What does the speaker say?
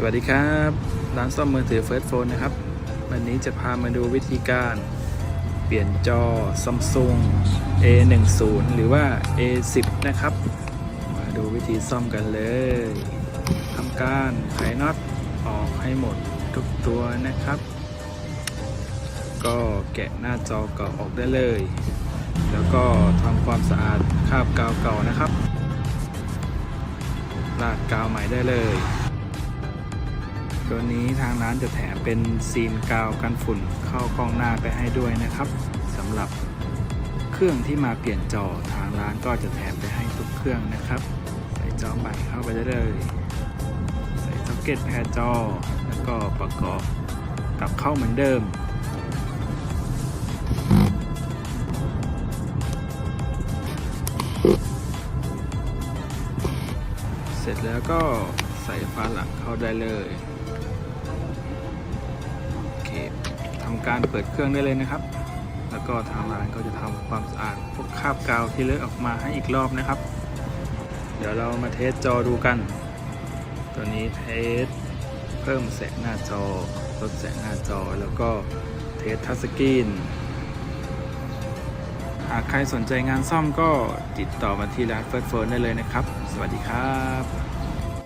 สวัสดีครับ ร้านซ่อมมือถือเฟิร์สโฟนนะครับ วันนี้จะพามาดูวิธีการเปลี่ยนจอ Samsung A10 หรือว่า A10 นะครับ มาดูวิธีซ่อมกันเลยทำการไขน็อตออกให้หมดทุกตัวนะครับ ก็แกะหน้าจอเก่าออกได้เลย แล้วก็ทำความสะอาดคราบกาวเก่านะครับลาดกาวใหม่ได้เลย ตัวนี้ทางร้านจะแถมเป็นซีนกาวกันฝุ่นเข้ากล้องหน้าไปให้ด้วยนะครับสำหรับเครื่องที่มาเปลี่ยนจอทางร้านก็จะแถมไปให้ทุกเครื่องนะครับ ใส่จอใหม่เข้าไปได้เลย ใส่ซ็อกเก็ตแพรจอ แล้วก็ประกอบกลับเข้าเหมือนเดิมเสร็จแล้วก็ใส่ฝาหลังเข้าได้เลย การเปิดเครื่องได้เลยนะครับ แล้วก็ทางร้านก็จะทำความสะอาดพวกคราบกาวที่เลอะออกมาให้อีกรอบนะครับ เดี๋ยวเรามาเทสจอดูกัน ตัวนี้เทสเพิ่มแสงหน้าจอลดแสงหน้าจอแล้วก็เทสทัชสกรีนหากใครสนใจงานซ่อมก็ติดต่อมาที่ร้านเฟิร์สโฟนได้เลยนะครับ สวัสดีครับ